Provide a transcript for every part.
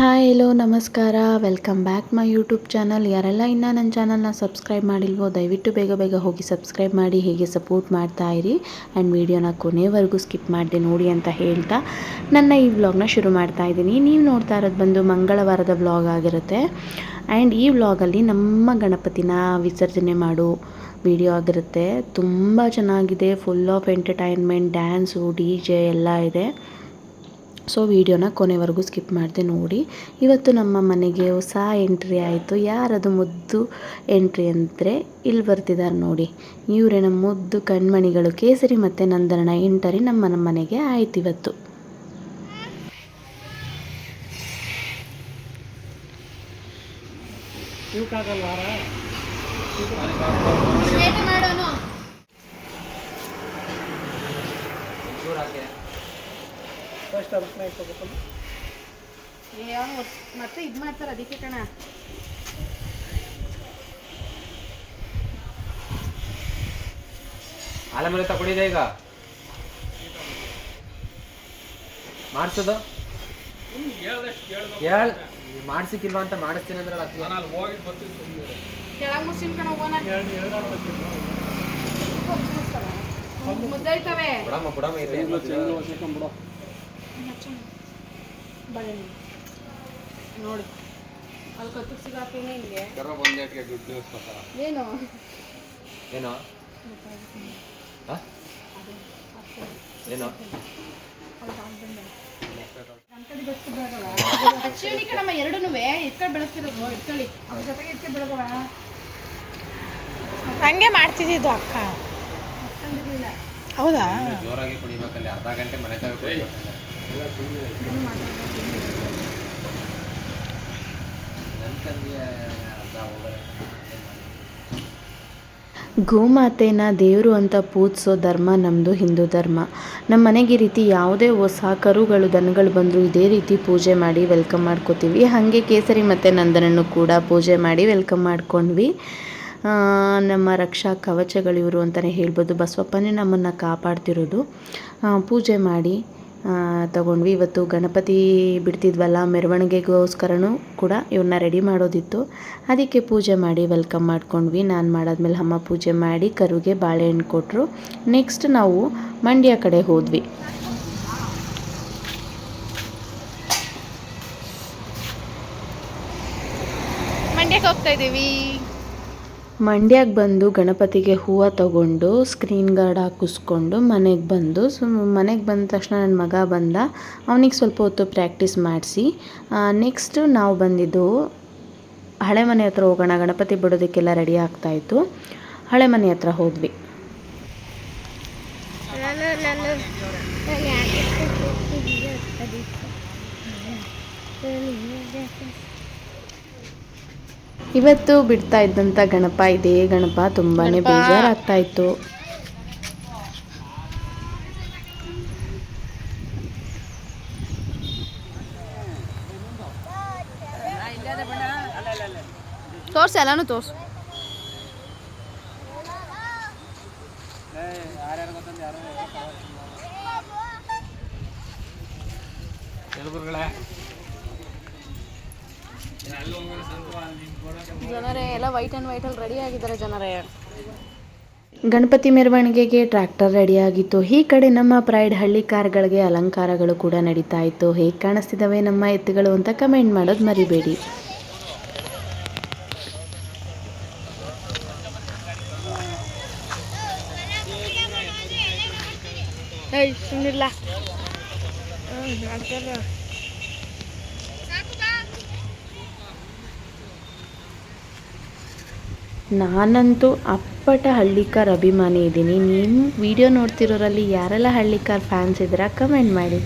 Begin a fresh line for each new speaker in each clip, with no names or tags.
Hi, hello, ನಮಸ್ಕಾರ. Welcome back my YouTube channel ಯಾರೆಲ್ಲ ಇನ್ನೂ ನನ್ನ ಚಾನಲ್ನ ಸಬ್ಸ್ಕ್ರೈಬ್ ಮಾಡಿಲ್ವೋ, ದಯವಿಟ್ಟು ಬೇಗ ಬೇಗ ಹೋಗಿ ಸಬ್ಸ್ಕ್ರೈಬ್ ಮಾಡಿ, ಹೇಗೆ ಸಪೋರ್ಟ್ ಮಾಡ್ತಾ ಇರಿ. ಆ್ಯಂಡ್ ವಿಡಿಯೋನ ಕೊನೆವರೆಗೂ ಸ್ಕಿಪ್ ಮಾಡಿದೆ ನೋಡಿ ಅಂತ ಹೇಳ್ತಾ ನನ್ನ ಈ ವ್ಲಾಗ್ನ ಶುರು ಮಾಡ್ತಾ ಇದ್ದೀನಿ. ನೀವು ನೋಡ್ತಾ ಇರೋದು ಬಂದು ಮಂಗಳವಾರದ ವ್ಲಾಗ್ ಆಗಿರುತ್ತೆ. ಆ್ಯಂಡ್ ಈ ವ್ಲಾಗಲ್ಲಿ ನಮ್ಮ ಗಣಪತಿನ ವಿಸರ್ಜನೆ ಮಾಡೋ ವಿಡಿಯೋ ಆಗಿರುತ್ತೆ. ತುಂಬ ಚೆನ್ನಾಗಿದೆ. Full of entertainment dance D J ಎಲ್ಲ ಇದೆ. ಸೊ ವಿಡಿಯೋನ ಕೊನೆವರೆಗೂ ಸ್ಕಿಪ್ ಮಾಡಿದೆ ನೋಡಿ. ಇವತ್ತು ನಮ್ಮ ಮನೆಗೆ ಹೊಸ ಎಂಟ್ರಿ ಆಯಿತು. ಯಾರದು ಮುದ್ದು ಎಂಟ್ರಿ ಅಂದರೆ ಇಲ್ಲಿ ಬರ್ತಿದ್ದಾರೆ ನೋಡಿ. ಇವರೇ ನಮ್ಮ ಮುದ್ದು ಕಣ್ಮಣಿಗಳು ಕೇಸರಿ ಮತ್ತು ನಂದನ ಎಂಟರಿ ನಮ್ಮ ನಮ್ಮ ಮನೆಗೆ ಆಯ್ತು ಇವತ್ತು.
ಮತ್ತೆ ಇದು ಮಾಡ್ತಾರೆ ಅದಕ್ಕೆ ಕಣ.
ಆಲೆ ತಗೊಂಡಿದೆ ಈಗ? ಮಾಡ್ಸೋದು? ಹೇಳ್ ಮಾಡ್ಸಿಕ್ಕಿಲ್ವಾ ಅಂತ ಮಾಡಿಸ್ತೀನಿ ಅಂದ್ರೆ
ಕೆಳಗೆ ಮುಸ್ಲಿಂ ಕಣ ಹೋಗೋಣ ಮುದ್ದೈತವೆ
ಬುಡಮ್ಮ ಬುಡಮ್ಮ
ನೋಡಿ. ಅಲ್ಲಿ ಹಿಂಗೆ ಏನು?
ಏನೋ? ಹ? ಏನೋ?
ಅಕ್ಷಿಣಿ ಕಣಮ್ಮ ಎರಡೂ ಇಟ್ಕೊಂಡು ಬೆಳೆಸ್ತಿರೋದು ಇಟ್ಕೊಳ್ಳಿ ಅವ್ರ ಜೊತೆಗೆ ಇಟ್ಕೊಂಡು ಬೆಳಗವ
ಹಂಗೆ ಮಾಡ್ತಿದ್ದಿದ್ದು ಅಕ್ಕ. ಹೌದಾ?
ಜೋರಾಗಿ ಕುಡಿಬೇಕಲ್ಲಿ ಅರ್ಧ ಗಂಟೆ ಮನೆ ತಗ
ಗೋಮಾತೆನ ದೇವರು ಅಂತ ಪೂಜಿಸೋ ಧರ್ಮ ನಮ್ಮದು ಹಿಂದೂ ಧರ್ಮ. ನಮ್ಮ ಮನೆಗೆ ಈ ರೀತಿ ಯಾವುದೇ ಹೊಸ ಕರುಗಳು, ದನಗಳು ಬಂದರೂ ಇದೇ ರೀತಿ ಪೂಜೆ ಮಾಡಿ ವೆಲ್ಕಮ್ ಮಾಡ್ಕೋತೀವಿ. ಹಾಗೆ ಕೇಸರಿ ಮತ್ತು ನಂದನನ್ನು ಕೂಡ ಪೂಜೆ ಮಾಡಿ ವೆಲ್ಕಮ್ ಮಾಡ್ಕೊಂಡ್ವಿ. ನಮ್ಮ ರಕ್ಷಾ ಕವಚಗಳಿವರು ಅಂತಲೇ ಹೇಳ್ಬೋದು. ಬಸವಪ್ಪನೇ ನಮ್ಮನ್ನು ಕಾಪಾಡ್ತಿರೋದು. ಪೂಜೆ ಮಾಡಿ ತಗೊಂಡ್ವಿ. ಇವತ್ತು ಗಣಪತಿ ಬಿಡ್ತಿದ್ವಲ್ಲ, ಮೆರವಣಿಗೆಗೋಸ್ಕರನೂ ಕೂಡ ಇವನ್ನ ರೆಡಿ ಮಾಡೋದಿತ್ತು. ಅದಕ್ಕೆ ಪೂಜೆ ಮಾಡಿ ವೆಲ್ಕಮ್ ಮಾಡ್ಕೊಂಡ್ವಿ. ನಾನು ಮಾಡಾದ್ಮೇಲೆ ಅಮ್ಮ ಪೂಜೆ ಮಾಡಿ ಕರುಗೆ ಬಾಳೆಹಣ್ಣು ಕೊಟ್ಟರು ನೆಕ್ಸ್ಟ್ ನಾವು ಮಂಡ್ಯ ಕಡೆ ಹೋದ್ವಿ.
ಮಂಡ್ಯಕ್ಕೆ ಹೋಗ್ತಾ ಇದ್ದೀವಿ.
ಮಂಡ್ಯಕ್ಕೆ ಬಂದು ಗಣಪತಿಗೆ ಹೂವು ತಗೊಂಡು ಸ್ಕ್ರೀನ್ ಗಾರ್ಡ್ ಹಾಕಿಸ್ಕೊಂಡು ಮನೆಗೆ ಬಂದು ಸೊ ಮನೆಗೆ ಬಂದ ತಕ್ಷಣ ನನ್ನ ಮಗ ಬಂದ ಅವನಿಗೆ ಸ್ವಲ್ಪ ಹೊತ್ತು ಪ್ರಾಕ್ಟೀಸ್ ಮಾಡಿಸಿ ನೆಕ್ಸ್ಟು ನಾವು ಬಂದಿದ್ದು ಹಳೆ ಮನೆ ಹತ್ರ ಹೋಗೋಣ ಗಣಪತಿ ಬಿಡೋದಕ್ಕೆಲ್ಲ ರೆಡಿ ಆಗ್ತಾಯಿತ್ತು ಹಳೆ ಮನೆ ಹತ್ರ ಹೋದ್ವಿ ಇವತ್ತು ಬಿಡ್ತಾ ಇದ್ದಂಥ ಗಣಪ ಇದೇ. ಗಣಪ ತುಂಬಾ ಬೇಜಾರಾಗ್ತಾ ಇತ್ತು.
ತೋರ್ಸ ಎಲ್ಲಾನು ತೋರ್ಸು.
ಕೆಲವ್ರುಗಳೇ
ಜನರೇ ಎಲ್ಲ ವೈಟ್ ಆ್ಯಂಡ್ ವೈಟಲ್ಲಿ ರೆಡಿ ಆಗಿದ್ದಾರೆ ಜನರೇ.
ಗಣಪತಿ ಮೆರವಣಿಗೆಗೆ ಟ್ರ್ಯಾಕ್ಟರ್ ರೆಡಿಯಾಗಿತ್ತು ಈ ಕಡೆ ನಮ್ಮ ಪ್ರೈಡ್ ಹಳ್ಳಿ ಕಾರ್ಗಳಿಗೆ ಅಲಂಕಾರಗಳು ಕೂಡ ನಡೀತಾ ಇತ್ತು. ಹೇಗೆ ಕಾಣಿಸ್ತಿದ್ದಾವೆ ನಮ್ಮ ಎತ್ತುಗಳು ಅಂತ ಕಮೆಂಟ್ ಮಾಡೋದು ಮರಿಬೇಡಿ.
ಏಯ್ ಸುಮ್ಮನಿಲ್ಲ
ನಾನಂತೂ ಅಪ್ಪಟ ಹಳ್ಳಿಕಾರ್ ಅಭಿಮಾನಿ ಇದ್ದೀನಿ. ನೀವು ವಿಡಿಯೋ ನೋಡ್ತಿರೋರಲ್ಲಿ ಯಾರೆಲ್ಲ ಹಳ್ಳಿಕಾರ್ ಫ್ಯಾನ್ಸ್ ಇದ್ದೀರಾ? ಕಮೆಂಟ್ ಮಾಡಿ.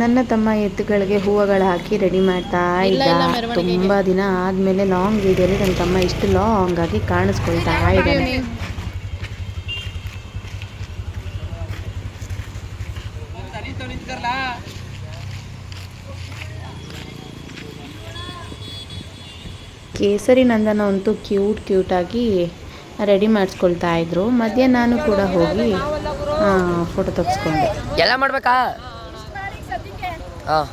ನನ್ನ ತಮ್ಮ ಎತ್ತುಗಳಿಗೆ ಹೂವುಗಳು ಹಾಕಿ ರೆಡಿ ಮಾಡ್ತಾ ಇದ್ದ. ತುಂಬ ದಿನ ಆದಮೇಲೆ ಲಾಂಗ್ ವಿಡಿಯೋಲಿ ನನ್ನ ತಮ್ಮ ಇಷ್ಟು ಲಾಂಗ್ ಆಗಿ ಕಾಣಿಸ್ಕೊಳ್ತಾ ಇದ್ದಾನೆ ಕೇಸರಿ ನಂದನ ಅಂತೂ ಕ್ಯೂಟ್ ಕ್ಯೂಟಾಗಿ ರೆಡಿ ಮಾಡಿಸ್ಕೊಳ್ತಾ ಇದ್ರು. ಮಧ್ಯ ನಾನು ಕೂಡ ಹೋಗಿ ಫೋಟೋ ತೆಗೆಸ್ಕೊಂಡೆ
ಎಲ್ಲ ಮಾಡ್ಬೇಕಾ? ಹಾಂ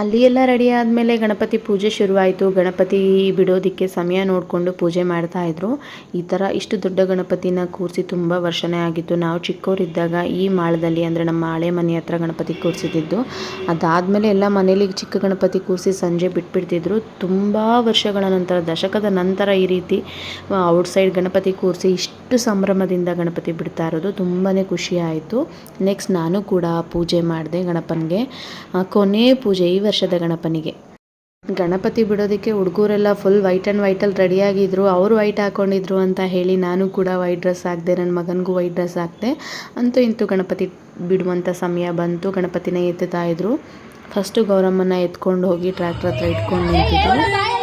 ಅಲ್ಲಿ ಎಲ್ಲ ರೆಡಿ ಆದಮೇಲೆ ಗಣಪತಿ ಪೂಜೆ ಶುರುವಾಯಿತು. ಗಣಪತಿ ಬಿಡೋದಕ್ಕೆ ಸಮಯ ನೋಡಿಕೊಂಡು ಪೂಜೆ ಮಾಡ್ತಾಯಿದ್ರು ಈ ಥರ ಇಷ್ಟು ದೊಡ್ಡ ಗಣಪತಿನ ಕೂರಿಸಿ ತುಂಬ ವರ್ಷನೇ ಆಗಿತ್ತು. ನಾವು ಚಿಕ್ಕವರಿದ್ದಾಗ ಈ ಮಾಳದಲ್ಲಿ ಅಂದರೆ ನಮ್ಮ ಹಳೆ ಮನೆ ಹತ್ರ ಗಣಪತಿ ಕೂರಿಸಿದ್ದು ಅದಾದಮೇಲೆ ಎಲ್ಲ ಮನೇಲಿ ಚಿಕ್ಕ ಗಣಪತಿ ಕೂರಿಸಿ ಸಂಜೆ ಬಿಟ್ಬಿಡ್ತಿದ್ರು. ತುಂಬ ವರ್ಷಗಳ ನಂತರ, ದಶಕದ ನಂತರ ಈ ರೀತಿ ಔಟ್ಸೈಡ್ ಗಣಪತಿ ಕೂರಿಸಿ ಇಷ್ಟು ಸಂಭ್ರಮದಿಂದ ಗಣಪತಿ ಬಿಡ್ತಾ ಇರೋದು ತುಂಬಾ ಖುಷಿ ಆಯಿತು. ನೆಕ್ಸ್ಟ್ ನಾನು ಕೂಡ ಪೂಜೆ ಮಾಡಿದೆ ಗಣಪನಿಗೆ. ಕೊನೆ ಪೂಜೆ, ಈ ವರ್ಷದ ಗಣಪನಿಗೆ. ಗಣಪತಿ ಬಿಡೋದಕ್ಕೆ ಹುಡುಗರೆಲ್ಲ ಫುಲ್ ವೈಟ್ ಆ್ಯಂಡ್ ವೈಟಲ್ಲಿ ರೆಡಿಯಾಗಿದ್ದರು ಅವರು ವೈಟ್ ಹಾಕ್ಕೊಂಡಿದ್ರು ಅಂತ ಹೇಳಿ ನಾನು ಕೂಡ ವೈಟ್ ಡ್ರೆಸ್ ಹಾಕಿದೆ ನನ್ನ ಮಗನಿಗೂ ವೈಟ್ ಡ್ರೆಸ್ ಹಾಕಿದೆ. ಅಂತೂ ಇಂತೂ ಗಣಪತಿ ಬಿಡುವಂಥ ಸಮಯ ಬಂತು. ಗಣಪತಿನ ಎತ್ತುತ್ತಾ ಇದ್ರು. ಫಸ್ಟು ಗೌರಮ್ಮನ ಎತ್ಕೊಂಡು ಹೋಗಿ ಟ್ರ್ಯಾಕ್ಟ್ರ್ ಹತ್ರ ಇಟ್ಕೊಂಡು ನಿಂತಿದ್ರು.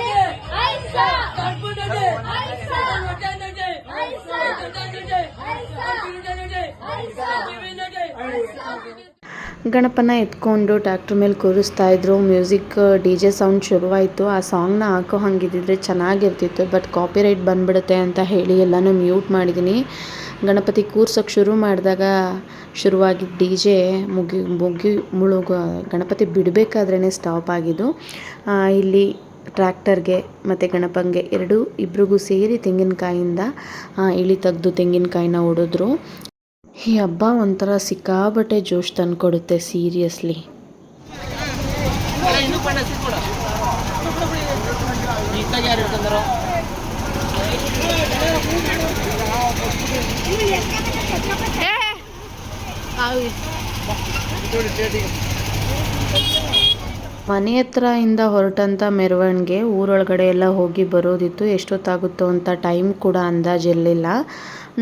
ಗಣಪನ ಎತ್ಕೊಂಡು ಟ್ಯಾಕ್ಟ್ರ್ ಮೇಲೆ ಕೂರಿಸ್ತಾ ಇದ್ರು. ಮ್ಯೂಸಿಕ್ ಡಿ ಜೆ ಸೌಂಡ್ ಶುರುವಾಯಿತು. ಆ ಸಾಂಗ್ನ ಹಾಕೋ ಹಂಗಿದ್ದಿದ್ರೆ ಚೆನ್ನಾಗಿರ್ತಿತ್ತು. ಬಟ್ ಕಾಪಿರೈಟ್ ಬಂದ್ಬಿಡುತ್ತೆ ಅಂತ ಹೇಳಿ ಎಲ್ಲನೂ ಮ್ಯೂಟ್ ಮಾಡಿದ್ದೀನಿ ಗಣಪತಿ ಕೂರ್ಸೋಕ್ಕೆ ಶುರು ಮಾಡಿದಾಗ ಶುರುವಾಗಿ ಡಿ ಜೆ ಮುಗಿ ಮುಗಿ, ಮುಳುಗ, ಗಣಪತಿ ಬಿಡಬೇಕಾದ್ರೇ ಸ್ಟಾಪ್ ಆಗಿದ್ದು. ಇಲ್ಲಿ ಟ್ರ್ಯಾಕ್ಟರ್ಗೆ ಮತ್ತು ಗಣಪಂಗೆ ಎರಡೂ ಇಬ್ರಿಗೂ ಸೇರಿ ತೆಂಗಿನಕಾಯಿಂದ ಇಳಿ ತೆಗೆದು ತೆಂಗಿನಕಾಯಿನ ಹೊಡೆದ್ರು ಈ ಹಬ್ಬ ಒಂಥರ ಸಿಕ್ಕಾಬಟ್ಟೆ ಜೋಶ್ ತಂದ್ಕೊಡುತ್ತೆ ಸೀರಿಯಸ್ಲಿ ಮನೆ ಹತ್ರ ಇಂದ ಹೊರಟಂಥ ಮೆರವಣಿಗೆ ಊರೊಳಗಡೆ ಎಲ್ಲ ಹೋಗಿ ಬರೋದಿತ್ತು. ಎಷ್ಟೊತ್ತಾಗುತ್ತೋ ಅಂತ ಟೈಮ್ ಕೂಡ ಅಂದಾಜಿರಲಿಲ್ಲ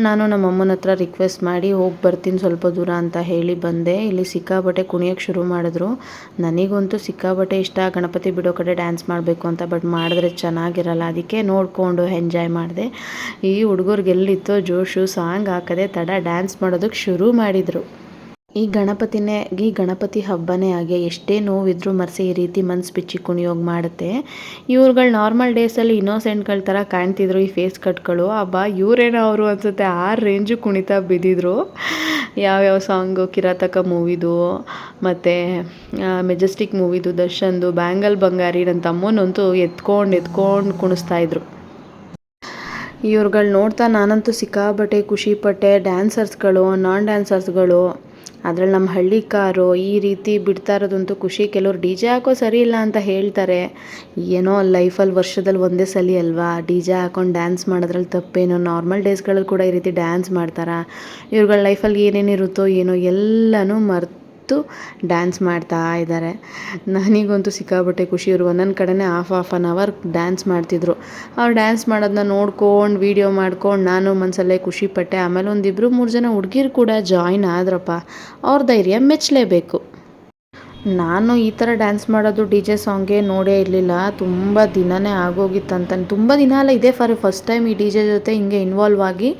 ನಾನು ನಮ್ಮ ಅಮ್ಮನ ಹತ್ರ ರಿಕ್ವೆಸ್ಟ್ ಮಾಡಿ, ಹೋಗಿ ಬರ್ತೀನಿ ಸ್ವಲ್ಪ ದೂರ ಅಂತ ಹೇಳಿ ಬಂದೆ. ಇಲ್ಲಿ ಸಿಕ್ಕಾಬಟ್ಟೆ ಕುಣಿಯೋಕ್ಕೆ ಶುರು ಮಾಡಿದ್ರು. ನನಗಂತೂ ಸಿಕ್ಕಾಬಟ್ಟೆ ಇಷ್ಟ. ಗಣಪತಿ ಬಿಡೋ ಕಡೆ ಡ್ಯಾನ್ಸ್ ಮಾಡಬೇಕು ಅಂತ ಬಟ್ ಮಾಡಿದ್ರೆ ಚೆನ್ನಾಗಿರಲ್ಲ. ಅದಕ್ಕೆ ನೋಡಿಕೊಂಡು ಎಂಜಾಯ್ ಮಾಡಿದೆ. ಈ ಹುಡುಗರಿಗೆಲ್ಲಿತ್ತೋ ಜೋಶು ಸಾಂಗ್ ಹಾಕದೆ ತಡ ಡ್ಯಾನ್ಸ್ ಮಾಡೋದಕ್ಕೆ ಶುರು ಮಾಡಿದರು. ಈ ಗಣಪತಿನೇ, ಈ ಗಣಪತಿ ಹಬ್ಬನೇ ಆಗಿ ಎಷ್ಟೇ ನೋವಿದ್ರೂ ಮರೆಸಿ ಈ ರೀತಿ ಮನ್ಸು ಬಿಚ್ಚಿ ಕುಣಿಯೋಗಿ ಮಾಡುತ್ತೆ. ಇವ್ರುಗಳು ನಾರ್ಮಲ್ ಡೇಸಲ್ಲಿ ಇನ್ನೋಸೆಂಟ್ಗಳ ಥರ ಕಾಣ್ತಿದ್ರು ಈ ಫೇಸ್ ಕಟ್ಗಳು. ಹಬ್ಬ ಇವರೇನೋ ಅವರು ಅನ್ಸುತ್ತೆ. ಆ ರೇಂಜು ಕುಣಿತಾ ಬಿದ್ದಿದ್ರು. ಯಾವ್ಯಾವ ಸಾಂಗು, ಕಿರಾತಕ ಮೂವಿದು, ಮತ್ತು ಮೆಜೆಸ್ಟಿಕ್ ಮೂವಿದು, ದರ್ಶನ್ದು, ಬ್ಯಾಂಗಲ್ ಬಂಗಾರಿ ನನ್ನ ತಮ್ಮನಂತೂ ಎತ್ಕೊಂಡು ಎತ್ಕೊಂಡು ಕುಣಿಸ್ತಾ ಇದ್ರು. ಇವ್ರುಗಳು ನೋಡ್ತಾ ನಾನಂತೂ ಸಿಕ್ಕಾಪಟ್ಟೆ ಖುಷಿಪಟ್ಟೆ. ಡ್ಯಾನ್ಸರ್ಸ್ಗಳು ನಾನ್ ಡ್ಯಾನ್ಸರ್ಸ್ಗಳು ಅದ್ರಲ್ಲಿ ನಮ್ಮ ಹಳ್ಳಿ ಕಾರು ಈ ರೀತಿ ಬಿಡ್ತಾ ಇರೋದಂತೂ ಖುಷಿ. ಕೆಲವ್ರು ಡಿ ಜೆ ಹಾಕೋ ಸರಿ ಇಲ್ಲ ಅಂತ ಹೇಳ್ತಾರೆ. ಏನೋ ಲೈಫಲ್ಲಿ ವರ್ಷದಲ್ಲಿ ಒಂದೇ ಸಲ ಅಲ್ವಾ? ಡಿ ಜೆ ಹಾಕೊಂಡು ಡ್ಯಾನ್ಸ್ ಮಾಡೋದ್ರಲ್ಲಿ ತಪ್ಪೇನೋ? ನಾರ್ಮಲ್ ಡೇಸ್ಗಳಲ್ಲಿ ಕೂಡ ಈ ರೀತಿ ಡ್ಯಾನ್ಸ್ ಮಾಡ್ತಾರಾ? ಇವ್ರುಗಳ ಲೈಫಲ್ಲಿ ಏನೇನಿರುತ್ತೋ, ಏನೋ ಎಲ್ಲನೂ ಮರೆತು ಡ್ಯಾನ್ಸ್ ಮಾಡ್ತಾ ಇದ್ದಾರೆ ನನಗಂತೂ ಸಿಕ್ಕಾಬಟ್ಟೆ ಖುಷಿ. ಇವರು ನನ್ನ ಕಡೆನೇ half half an hour dance ಮಾಡ್ತಿದ್ರು. ಅವ್ರು ಡ್ಯಾನ್ಸ್ ಮಾಡೋದನ್ನ ನೋಡ್ಕೊಂಡು ವೀಡಿಯೋ ಮಾಡ್ಕೊಂಡು ನಾನು ಮನಸಲ್ಲೇ ಖುಷಿಪಟ್ಟೆ. ಆಮೇಲೆ ಒಂದಿಬ್ಬರು ಮೂರು ಜನ ಹುಡುಗಿರು ಕೂಡ ಜಾಯ್ನ್ ಆದ್ರಪ್ಪ. ಅವ್ರ ಧೈರ್ಯ ಮೆಚ್ಚಲೇಬೇಕು ನಾನು ಈ ಥರ ಡ್ಯಾನ್ಸ್ ಮಾಡೋದು ಡಿ ಜೆ ಸಾಂಗ್ಗೆ ನೋಡೇ ಇರಲಿಲ್ಲ. ತುಂಬ ದಿನನೇ ಆಗೋಗಿತ್ತಂತ. ತುಂಬ ದಿನ ಅಲ್ಲ, ಇದೇ ಫಾರ್ ಫಸ್ಟ್ ಟೈಮ್ ಈ ಡಿ ಜೆ ಜೊತೆ ಹಿಂಗೆ ಇನ್ವಾಲ್ವ್ ಆಗಿ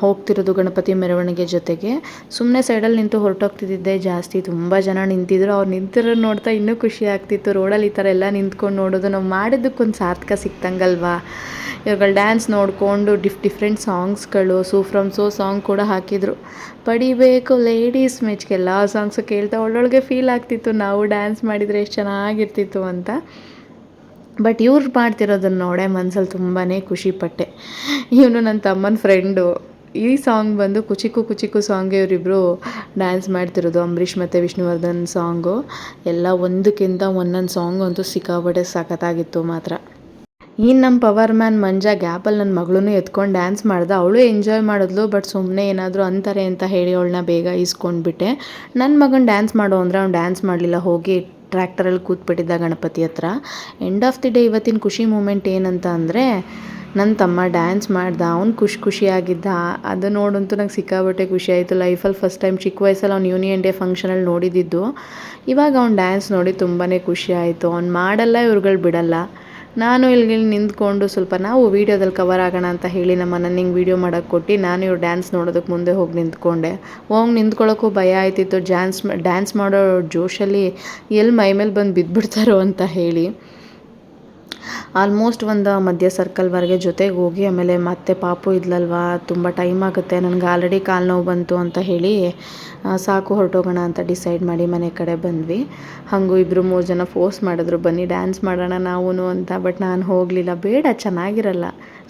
ಹೋಗ್ತಿರೋದು ಗಣಪತಿ ಮೆರವಣಿಗೆ ಜೊತೆಗೆ. ಸುಮ್ಮನೆ ಸೈಡಲ್ಲಿ ನಿಂತು ಹೊರಟೋಗ್ತಿದ್ದೆ ಜಾಸ್ತಿ. ತುಂಬ ಜನ ನಿಂತಿದ್ರು. ಅವ್ರು ನಿಂತಿರೋ ನೋಡ್ತಾ ಇನ್ನೂ ಖುಷಿ ಆಗ್ತಿತ್ತು. ರೋಡಲ್ಲಿ ಈ ಥರ ಎಲ್ಲ ನಿಂತ್ಕೊಂಡು ನೋಡೋದು ನಾವು ಮಾಡಿದ್ದಕ್ಕೊಂದು ಸಾರ್ಥಕ ಸಿಕ್ತಂಗಲ್ವಾ? ಇವಾಗ ಡ್ಯಾನ್ಸ್ ನೋಡಿಕೊಂಡು ಡಿಫ್ ಡಿಫ್ರೆಂಟ್ ಸಾಂಗ್ಸ್ಗಳು ಸೂ ಫ್ರಮ್ ಸೋ ಸಾಂಗ್ ಕೂಡ ಹಾಕಿದರು. ಪಡಿಬೇಕು ಲೇಡೀಸ್ ಮೆಚ್ಗೆ ಎಲ್ಲ ಸಾಂಗ್ಸು ಕೇಳ್ತಾ ಒಳ್ಳೊಳಗೆ ಫೀಲ್ ಆಗ್ತಿತ್ತು. ನಾವು ಡ್ಯಾನ್ಸ್ ಮಾಡಿದರೆ ಎಷ್ಟು ಚೆನ್ನಾಗಿರ್ತಿತ್ತು ಅಂತ. ಬಟ್ ಇವ್ರು ಮಾಡ್ತಿರೋದನ್ನ ನೋಡೇ ಮನಸ್ಸಲ್ಲಿ ತುಂಬಾ ಖುಷಿಪಟ್ಟೆ. ಇವನು ನನ್ನ ತಮ್ಮನ ಫ್ರೆಂಡು ಈ ಸಾಂಗ್ ಬಂದು ಕುಚಿಕು ಕುಚಿಕು ಸಾಂಗ್ ಇವರಿಬ್ಬರು ಡ್ಯಾನ್ಸ್ ಮಾಡ್ತಿರೋದು. ಅಂಬರೀಷ್ ಮತ್ತು ವಿಷ್ಣುವರ್ಧನ್ ಸಾಂಗು ಎಲ್ಲ ಒಂದಕ್ಕಿಂತ ಒಂದೊಂದು ಸಾಂಗ್ ಅಂತೂ ಸಿಕ್ಕಾಪಟ್ಟೆ ಸಖತ್ತಾಗಿತ್ತು ಮಾತ್ರ. ಇನ್ನು ನಮ್ಮ ಪವರ್ ಮ್ಯಾನ್ ಮಂಜ ಗ್ಯಾಪಲ್ಲಿ ನನ್ನ ಮಗಳೂ ಎತ್ಕೊಂಡು ಡ್ಯಾನ್ಸ್ ಮಾಡ್ದೆ. ಅವಳು ಎಂಜಾಯ್ ಮಾಡಿದ್ಲು ಬಟ್ ಸುಮ್ಮನೆ ಏನಾದರೂ ಅಂತಾರೆ ಅಂತ ಹೇಳಿ ಅವಳನ್ನ ಬೇಗ ಈಸ್ಕೊಂಡ್ಬಿಟ್ಟೆ. ನನ್ನ ಮಗನ ಡ್ಯಾನ್ಸ್ ಮಾಡು ಅಂದರೆ ಅವ್ನು ಡ್ಯಾನ್ಸ್ ಮಾಡಲಿಲ್ಲ, ಹೋಗಿ ಟ್ರ್ಯಾಕ್ಟರಲ್ಲಿ ಕೂತ್ಬಿಟ್ಟಿದ್ದ ಗಣಪತಿ ಹತ್ರ. ಎಂಡ್ ಆಫ್ ದಿ ಡೇ ಇವತ್ತಿನ ಖುಷಿ ಮೂಮೆಂಟ್ ಏನಂತ ಅಂದರೆ ನನ್ನ ತಮ್ಮ ಡ್ಯಾನ್ಸ್ ಮಾಡ್ದ, ಅವ್ನು ಖುಷಿ ಖುಷಿಯಾಗಿದ್ದ. ಅದು ನೋಡಂತೂ ನಂಗೆ ಸಿಕ್ಕಾಬಟ್ಟೆ ಖುಷಿ ಆಯಿತು. ಲೈಫಲ್ಲಿ ಫಸ್ಟ್ ಟೈಮ್ ಚಿಕ್ಕ ವಯಸ್ಸಲ್ಲಿ ಅವ್ನು ಯೂನಿಯನ್ ಡೇ ಫಂಕ್ಷನಲ್ಲಿ ನೋಡಿದ್ದು. ಇವಾಗ ಅವ್ನು ಡ್ಯಾನ್ಸ್ ನೋಡಿ ತುಂಬಾ ಖುಷಿ ಆಯಿತು. ಅವ್ನು ಮಾಡಲ್ಲ, ಇವ್ರುಗಳು ಬಿಡಲ್ಲ. ನಾನು ಇಲ್ಲಿ ನಿಂತ್ಕೊಂಡು ಸ್ವಲ್ಪ ನಾವು ವೀಡಿಯೋದಲ್ಲಿ ಕವರ್ ಆಗೋಣ ಅಂತ ಹೇಳಿ ನಮ್ಮ ನನಗೆ ವೀಡಿಯೋ ಮಾಡೋಕ್ಕೆ ಕೊಟ್ಟು ನಾನು ಇವ್ರು ಡ್ಯಾನ್ಸ್ ನೋಡೋದಕ್ಕೆ ಮುಂದೆ ಹೋಗಿ ನಿಂತ್ಕೊಂಡೆ. ಹೋಗಿ ನಿಂತ್ಕೊಳ್ಳೋಕ್ಕೂ ಭಯ ಆಯ್ತಿತ್ತು. ಡ್ಯಾನ್ಸ್ ಡ್ಯಾನ್ಸ್ ಮಾಡೋ ಜೋಶಲ್ಲಿ ಎಲ್ಲಿ ಮೈ ಮೇಲೆ ಬಂದು ಬಿದ್ದುಬಿಡ್ತಾರೋ ಅಂತ ಹೇಳಿ. ಆಲ್ಮೋಸ್ಟ್ ಒಂದು ಮಧ್ಯ ಸರ್ಕಲ್ವರೆಗೆ ಜೊತೆಗೆ ಹೋಗಿ, ಆಮೇಲೆ ಮತ್ತೆ ಪಾಪು ಇದ್ಲಲ್ವಾ, ತುಂಬ ಟೈಮ್ ಆಗುತ್ತೆ. ನನಗೆ ಆಲ್ರೆಡಿ ಕಾಲು ನೋವು ಬಂತು ಅಂತ ಹೇಳಿ ಸಾಕು ಹೊರಟೋಗೋಣ ಅಂತ ಡಿಸೈಡ್ ಮಾಡಿ ಮನೆ ಕಡೆ ಬಂದ್ವಿ. ಹಾಗೂ ಇಬ್ಬರು ಮೂರು ಜನ ಫೋರ್ಸ್ ಮಾಡಿದ್ರು, ಬನ್ನಿ ಡ್ಯಾನ್ಸ್ ಮಾಡೋಣ ನಾವು ಅಂತ ಬಟ್ ನಾನು ಹೋಗಲಿಲ್ಲ. ಬೇಡ, ಚೆನ್ನಾಗಿರಲ್ಲ.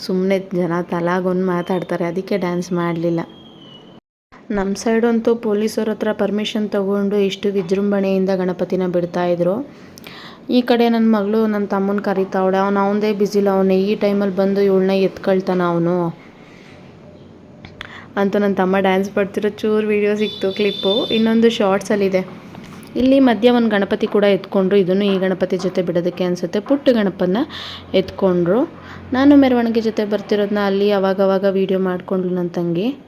ಸುಮ್ಮನೆ ಜನ ತಲಾಗೊಂದು ಮಾತಾಡ್ತಾರೆ, ಅದಕ್ಕೆ ಡ್ಯಾನ್ಸ್ ಮಾಡಲಿಲ್ಲ. ನಮ್ಮ ಸೈಡಂತೂ ಪೊಲೀಸರ ಹತ್ರ ಪರ್ಮಿಷನ್ ತೊಗೊಂಡು ಇಷ್ಟು ವಿಜೃಂಭಣೆಯಿಂದ ಗಣಪತಿನ ಬಿಡ್ತಾಯಿದ್ರು ಈ ಕಡೆ ನನ್ನ ಮಗಳು ನನ್ನ ತಮ್ಮನ ಕರಿತಾವಳೆ. ಅವ್ನು ಅವನದೇ ಬ್ಯುಸಿಲ್ಲ ಅವನು ಈ ಟೈಮಲ್ಲಿ ಬಂದು ಇವಳನ್ನ ಎತ್ಕೊಳ್ತಾನ ಅವನು. ಅಂತ ನನ್ನ ತಮ್ಮ ಡ್ಯಾನ್ಸ್ ಮಾಡ್ತಿರೋ ಚೂರು ವೀಡಿಯೋ ಸಿಕ್ತು ಕ್ಲಿಪ್ಪು ಇನ್ನೊಂದು ಶಾರ್ಟ್ಸಲ್ಲಿದೆ ಇಲ್ಲಿ ಮಧ್ಯ ಒಂದು ಗಣಪತಿ ಕೂಡ ಎತ್ಕೊಂಡ್ರು. ಇದನ್ನು ಈ ಗಣಪತಿ ಜೊತೆ ಬಿಡೋದಕ್ಕೆ ಅನಿಸುತ್ತೆ. ಪುಟ್ಟ ಗಣಪನ ಎತ್ಕೊಂಡ್ರು. ನಾನು ಮೆರವಣಿಗೆ ಜೊತೆ ಬರ್ತಿರೋದನ್ನ ಅಲ್ಲಿ ಅವಾಗವಾಗ ವೀಡಿಯೋ ಮಾಡಿಕೊಂಡ್ಲು ನನ್ನ ತಂಗಿ.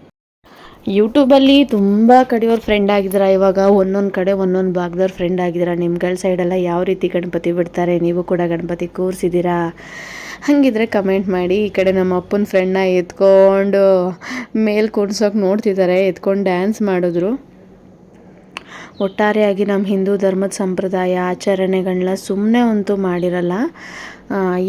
ಯೂಟ್ಯೂಬಲ್ಲಿ ತುಂಬ ಕಡೆಯವ್ರ ಫ್ರೆಂಡ್ ಆಗಿದ್ದೀರಾ? ಇವಾಗ ಒಂದೊಂದು ಕಡೆ, ಒಂದೊಂದು ಭಾಗದವ್ರ ಫ್ರೆಂಡ್ ಆಗಿದ್ದೀರಾ? ನಿಮ್ಗಳ ಸೈಡೆಲ್ಲ ಯಾವ ರೀತಿ ಗಣಪತಿ ಬಿಡ್ತಾರೆ? ನೀವು ಕೂಡ ಗಣಪತಿ ಕೂರಿಸಿದ್ದೀರಾ? ಹಾಗಿದ್ರೆ ಕಮೆಂಟ್ ಮಾಡಿ. ಈ ಕಡೆ ನಮ್ಮ ಅಪ್ಪನ ಫ್ರೆಂಡ್ನ ಎತ್ಕೊಂಡು ಮೇಲೆ ಕೂರ್ಸೋಕೆ ನೋಡ್ತಿದ್ದಾರೆ ಎತ್ಕೊಂಡು ಡ್ಯಾನ್ಸ್ ಮಾಡಿದ್ರು. ಒಟ್ಟಾರೆಯಾಗಿ ನಮ್ಮ ಹಿಂದೂ ಧರ್ಮದ ಸಂಪ್ರದಾಯ ಆಚರಣೆಗಳನ್ನ ಸುಮ್ಮನೆ ಅಂತೂ ಮಾಡಿರಲ್ಲ.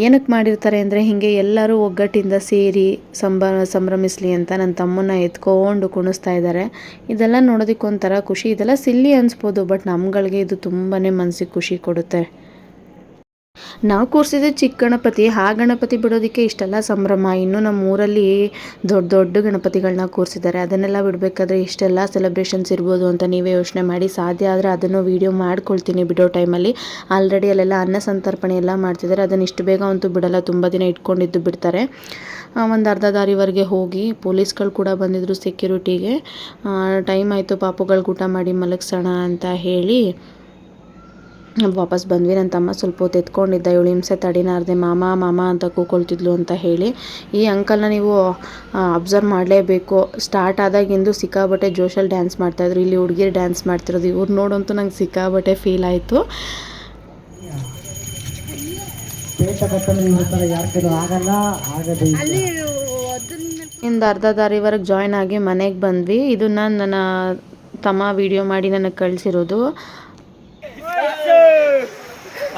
ಏನಕ್ಕೆ ಮಾಡಿರ್ತಾರೆ ಅಂದರೆ ಹೀಗೆ ಎಲ್ಲರೂ ಒಗ್ಗಟ್ಟಿಂದ ಸೇರಿ ಸಂಭ, ಸಂಭ್ರಮಿಸಲಿ ಅಂತ ನನ್ನ ತಮ್ಮನ್ನ ಎತ್ಕೊಂಡು ಕುಣಿಸ್ತಾ ಇದ್ದಾರೆ ಇದೆಲ್ಲ ನೋಡೋದಕ್ಕೆ ಒಂಥರ ಖುಷಿ. ಇದೆಲ್ಲ ಸಿಲ್ಲಿ ಅನಿಸ್ಬೋದು, ಬಟ್ ನಮ್ಗಳಿಗೆ ಇದು ತುಂಬಾ ಮನಸ್ಸಿಗೆ ಖುಷಿ ಕೊಡುತ್ತೆ. ನಾವು ಕೂರಿಸಿದ್ದು ಚಿಕ್ಕ ಗಣಪತಿ, ಆ ಗಣಪತಿ ಬಿಡೋದಕ್ಕೆ ಇಷ್ಟೆಲ್ಲ ಸಂಭ್ರಮ. ಇನ್ನು ನಮ್ಮ ಊರಲ್ಲಿ ದೊಡ್ಡ ದೊಡ್ಡ ಗಣಪತಿಗಳನ್ನ ಕೂರಿಸಿದ್ದಾರೆ ಅದನ್ನೆಲ್ಲ ಬಿಡಬೇಕಾದ್ರೆ ಇಷ್ಟೆಲ್ಲ ಸೆಲೆಬ್ರೇಷನ್ಸ್ ಇರ್ಬೋದು ಅಂತ ನೀವೇ ಯೋಚನೆ ಮಾಡಿ. ಸಾಧ್ಯ ಆದರೆ ಅದನ್ನು ವೀಡಿಯೋ ಮಾಡ್ಕೊಳ್ತೀನಿ ಬಿಡೋ ಟೈಮಲ್ಲಿ ಆಲ್ರೆಡಿ ಅಲ್ಲೆಲ್ಲ ಅನ್ನ ಸಂತರ್ಪಣೆ ಎಲ್ಲ ಮಾಡ್ತಿದ್ದಾರೆ ಅದನ್ನು ಇಷ್ಟು ಬೇಗ ಅಂತೂ ಬಿಡಲ್ಲ. ತುಂಬ ದಿನ ಇಟ್ಕೊಂಡಿದ್ದು ಬಿಡ್ತಾರೆ. ಒಂದು ಅರ್ಧ ದಾರಿವರೆಗೆ ಹೋಗಿ ಪೊಲೀಸ್ಗಳು ಕೂಡ ಬಂದಿದ್ದರು ಸೆಕ್ಯೂರಿಟಿಗೆ ಟೈಮ್ ಆಯಿತು ಪಾಪುಗಳಿಗೆ ಊಟ ಮಾಡಿ ಮಲಗಿಸೋಣ ಅಂತ ಹೇಳಿ. ವಾಪಸ್ ಬಂದ್ವಿ. ನನ್ನ ತಮ್ಮ ಸ್ವಲ್ಪ ಹೊತ್ತು ಎತ್ಕೊಂಡಿದ್ದ. ಇವಳು ಹಿಂಸೆ ತಡಿನಾರ್ದೆ, ಮಾಮ ಮಾಮ ಅಂತ ಕೂಕೊಳ್ತಿದ್ಲು ಅಂತ ಹೇಳಿ, ಈ ಅಂಕಲ್ನ ನೀವು ಅಬ್ಸರ್ವ್ ಮಾಡಲೇಬೇಕು. ಸ್ಟಾರ್ಟ್ ಆದಾಗಿಂದು ಸಿಕ್ಕಾಬಟ್ಟೆ ಜೋಶಲ್ಲಿ ಡ್ಯಾನ್ಸ್ ಮಾಡ್ತಾಯಿದ್ರು ಇಲ್ಲಿ ಹುಡುಗಿರು ಡ್ಯಾನ್ಸ್ ಮಾಡ್ತಿರೋದು. ಇವ್ರು ನೋಡಂತೂ ನಂಗೆ ಸಿಕ್ಕಾಬಟ್ಟೆ ಫೀಲ್ ಆಯಿತು. ಇಂದು ಅರ್ಧ ದಾರಿವರೆಗೆ ಜಾಯ್ನ್ ಆಗಿ ಮನೆಗೆ ಬಂದ್ವಿ. ಇದನ್ನು ನನ್ನ ತಮ್ಮ ವಿಡಿಯೋ ಮಾಡಿ ನನಗೆ ಕಳಿಸಿರೋದು.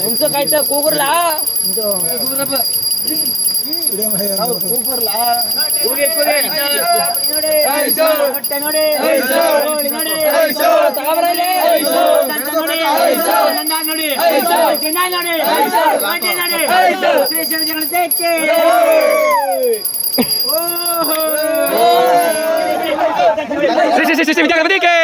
उंच काय त्या कोकरला श्री शिवजगण ಶ್ರೀ ಶ್ರೀ ಶ್ರೀ ಶ್ರೀ ವಿದ್ಯಾಗಣಪತಿಗೆ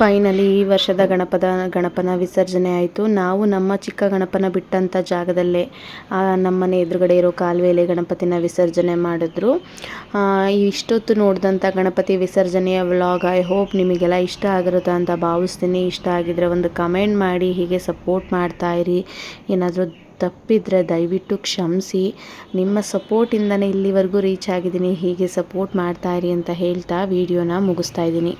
ಫೈನಲಿ ಈ ವರ್ಷದ ಗಣಪದ, ಗಣಪನ ವಿಸರ್ಜನೆ ಆಯಿತು. ನಾವು ನಮ್ಮ ಚಿಕ್ಕ ಗಣಪನ ಬಿಟ್ಟಂಥ ಜಾಗದಲ್ಲೇ ನಮ್ಮನೆ ಎದುರುಗಡೆ ಇರೋ ಕಾಲುವೆಲೆ ಗಣಪತಿನ ವಿಸರ್ಜನೆ ಮಾಡಿದ್ರು. ಇಷ್ಟೊತ್ತು ನೋಡಿದಂಥ ಗಣಪತಿ ವಿಸರ್ಜನೆಯ ವ್ಲಾಗ್ ಐ ಹೋಪ್ ನಿಮಗೆಲ್ಲ ಇಷ್ಟ ಆಗಿರುತ್ತೆ ಅಂತ ಭಾವಿಸ್ತೀನಿ. ಇಷ್ಟ ಆಗಿದ್ರೆ ಒಂದು ಕಮೆಂಟ್ ಮಾಡಿ, ಹೀಗೆ ಸಪೋರ್ಟ್ ಮಾಡ್ತಾ ಇರಿ. ಏನಾದರೂ ತಪ್ಪಿದರೆ ದಯವಿಟ್ಟು ಕ್ಷಮಿಸಿ. ನಿಮ್ಮ ಸಪೋರ್ಟಿಂದನೇ ಇಲ್ಲಿವರೆಗೂ ರೀಚ್ ಆಗಿದ್ದೀನಿ. ಹೀಗೆ ಸಪೋರ್ಟ್ ಮಾಡ್ತಾ ಇರಿ ಅಂತ ಹೇಳ್ತಾ ವಿಡಿಯೋನ ಮುಗಿಸ್ತಾ ಇದ್ದೀನಿ.